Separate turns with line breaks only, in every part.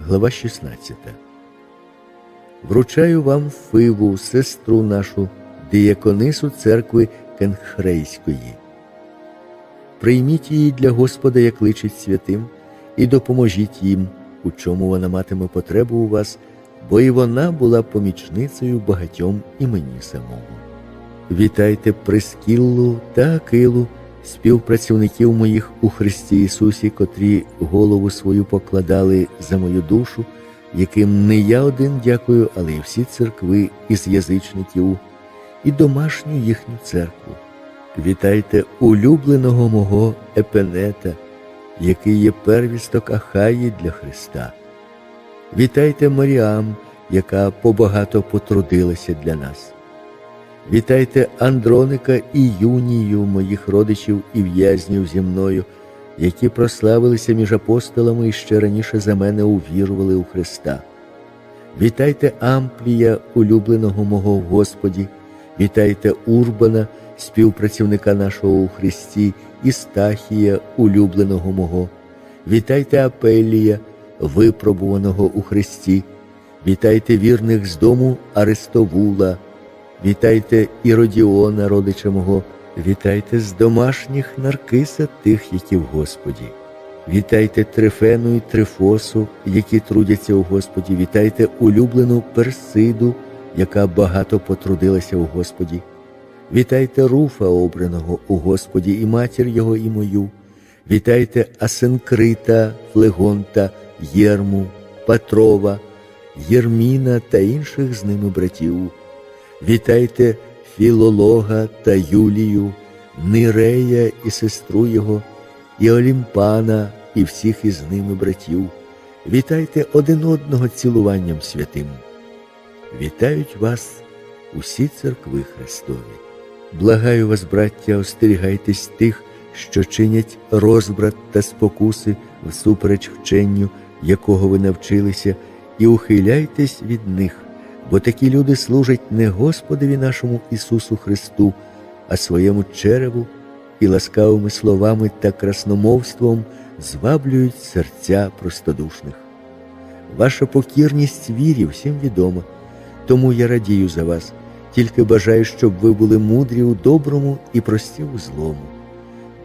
Глава 16. Вручаю вам Фиву, сестру нашу, дияконису церкви Кенхрейської. Прийміть її для Господа, як личить святим, і допоможіть їм, у чому вона матиме потребу у вас, бо і вона була помічницею багатьом і мені самому. Вітайте Прискіллу та Акилу, співпрацівників моїх у Христі Ісусі, котрі голову свою покладали за мою душу, яким не я один дякую, але й всі церкви із язичників, і домашню їхню церкву. Вітайте улюбленого мого Епенета, який є первісток Ахаї для Христа. Вітайте Маріам, яка побагато потрудилася для нас. Вітайте Андроника і Юнію, моїх родичів і в'язнів зі мною, які прославилися між апостолами і ще раніше за мене увірували у Христа. Вітайте Амплія, улюбленого мого в Господі, вітайте Урбана, співпрацівника нашого у Христі, і Стахія, улюбленого мого. Вітайте Апелія, випробуваного у Христі, вітайте вірних з дому Арестовула. Вітайте Іродіона, родича мого, вітайте з домашніх Наркиса тих, які в Господі. Вітайте Трифену і Трифосу, які трудяться у Господі. Вітайте улюблену Персиду, яка багато потрудилася у Господі. Вітайте Руфа, обраного у Господі, і матір його, і мою. Вітайте Асенкрита, Флегонта, Єрму, Патрова, Єрміна та інших з ними братів. Вітайте Філолога та Юлію, Нирея і сестру його, і Олімпана, і всіх із ними братів. Вітайте один одного цілуванням святим. Вітають вас усі церкви Христові. Благаю вас, браття, остерігайтесь тих, що чинять розбрат та спокуси всупереч вченню, якого ви навчилися, і ухиляйтесь від них бо такі люди служать не Господові нашому Ісусу Христу, а своєму череву і ласкавими словами та красномовством зваблюють серця простодушних. Ваша покірність вірі всім відома, тому я радію за вас, тільки бажаю, щоб ви були мудрі у доброму і прості у злому.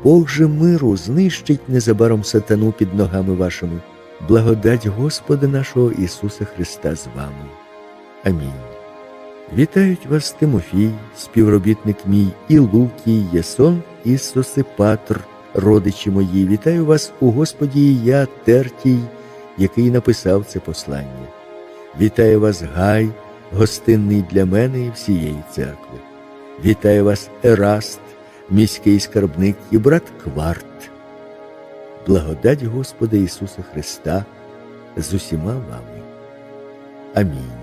Бог же миру знищить незабаром сатану під ногами вашими, благодать Господа нашого Ісуса Христа з вами. Амінь. Вітають вас Тимофій, співробітник мій, і Лукій, Єсон, і Сосипатр, родичі мої. Вітаю вас у Господі я, Тертій, який написав це послання. Вітаю вас, Гай, гостинний для мене і всієї церкви. Вітаю вас, Ераст, міський скарбник і брат Кварт. Благодать Господа Ісуса Христа з усіма вами. Амінь.